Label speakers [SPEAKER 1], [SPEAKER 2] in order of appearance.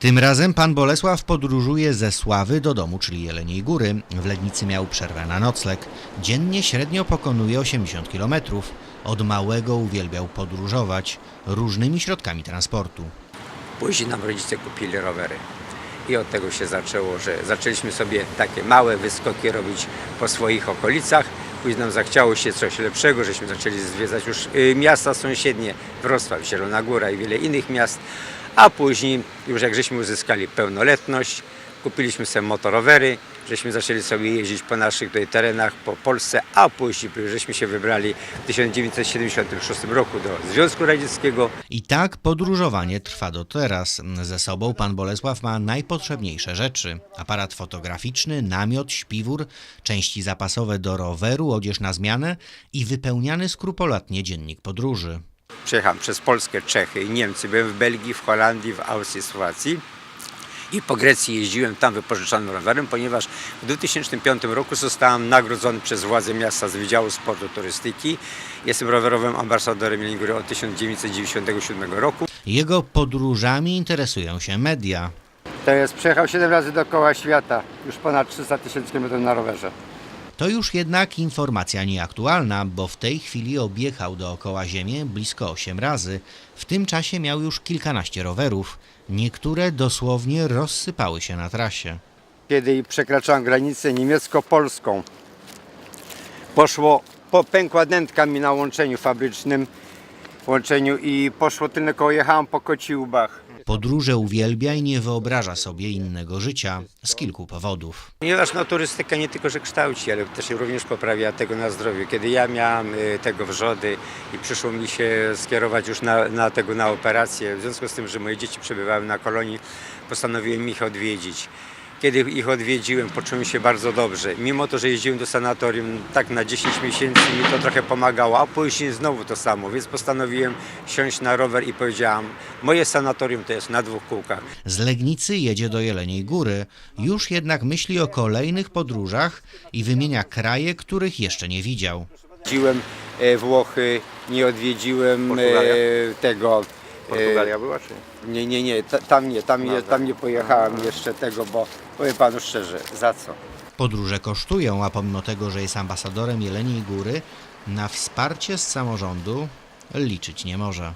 [SPEAKER 1] Tym razem pan Bolesław podróżuje ze Sławy do domu, czyli Jeleniej Góry. W Legnicy miał przerwę na nocleg. Dziennie średnio pokonuje 80 km. Od małego uwielbiał podróżować różnymi środkami transportu.
[SPEAKER 2] Później nam rodzice kupili rowery. I od tego się zaczęło, że zaczęliśmy sobie takie małe wyskoki robić po swoich okolicach. Później nam zachciało się coś lepszego, żeśmy zaczęli zwiedzać już y, miasta sąsiednie, Wrocław, Zielona Góra i wiele innych miast. A później, już jak żeśmy uzyskali pełnoletność, kupiliśmy sobie motorowery, żeśmy zaczęli sobie jeździć po naszych tutaj terenach, po Polsce, a później żeśmy się wybrali w 1976 roku do Związku Radzieckiego.
[SPEAKER 1] I tak podróżowanie trwa do teraz. Ze sobą pan Bolesław ma najpotrzebniejsze rzeczy: aparat fotograficzny, namiot, śpiwór, części zapasowe do roweru, odzież na zmianę i wypełniany skrupulatnie dziennik podróży.
[SPEAKER 2] Przejechałem przez Polskę, Czechy i Niemcy. Byłem w Belgii, w Holandii, w Austrii, Słowacji. I po Grecji jeździłem tam wypożyczonym rowerem, ponieważ w 2005 roku zostałem nagrodzony przez władze miasta z Wydziału Sportu Turystyki. Jestem rowerowym ambasadorem Jeleniej Góry od 1997 roku.
[SPEAKER 1] Jego podróżami interesują się media.
[SPEAKER 3] To jest, przejechał 7 razy dookoła świata, już ponad 300 tysięcy km na rowerze.
[SPEAKER 1] To już jednak informacja nieaktualna, bo w tej chwili objechał dookoła Ziemię blisko 8 razy. W tym czasie miał już kilkanaście rowerów. Niektóre dosłownie rozsypały się na trasie.
[SPEAKER 3] Kiedy przekraczałem granicę niemiecko-polską, poszło, po, pękła dętka mi na łączeniu fabrycznym, łączeniu i poszło tylko jechałem po kociłbach.
[SPEAKER 1] Podróże uwielbia i nie wyobraża sobie innego życia z kilku powodów.
[SPEAKER 2] Ponieważ no, turystyka nie tylko, że kształci, ale też również poprawia tego na zdrowiu. Kiedy ja miałem y, tego wrzody i przyszło mi się skierować już na, na tego na operację, w związku z tym, że moje dzieci przebywały na kolonii, postanowiłem ich odwiedzić. Kiedy ich odwiedziłem, poczułem się bardzo dobrze. Mimo to, że jeździłem do sanatorium tak na 10 miesięcy, mi to trochę pomagało, a później znowu to samo, więc postanowiłem siąść na rower i powiedziałam, moje sanatorium to jest na dwóch kółkach.
[SPEAKER 1] Z Legnicy jedzie do Jeleniej Góry, już jednak myśli o kolejnych podróżach i wymienia kraje, których jeszcze nie widział.
[SPEAKER 3] Odwiedziłem e, Włochy, nie odwiedziłem e,
[SPEAKER 2] Portugalia?
[SPEAKER 3] tego... e,
[SPEAKER 2] Portugalia była czy nie?
[SPEAKER 3] Nie, nie, nie, ta- tam nie, tam nie, tam nie pojechałem jeszcze tego, bo powiem panu szczerze, za co?
[SPEAKER 1] Podróże kosztują, a pomimo tego, że jest ambasadorem Jeleniej Góry, na wsparcie z samorządu liczyć nie może.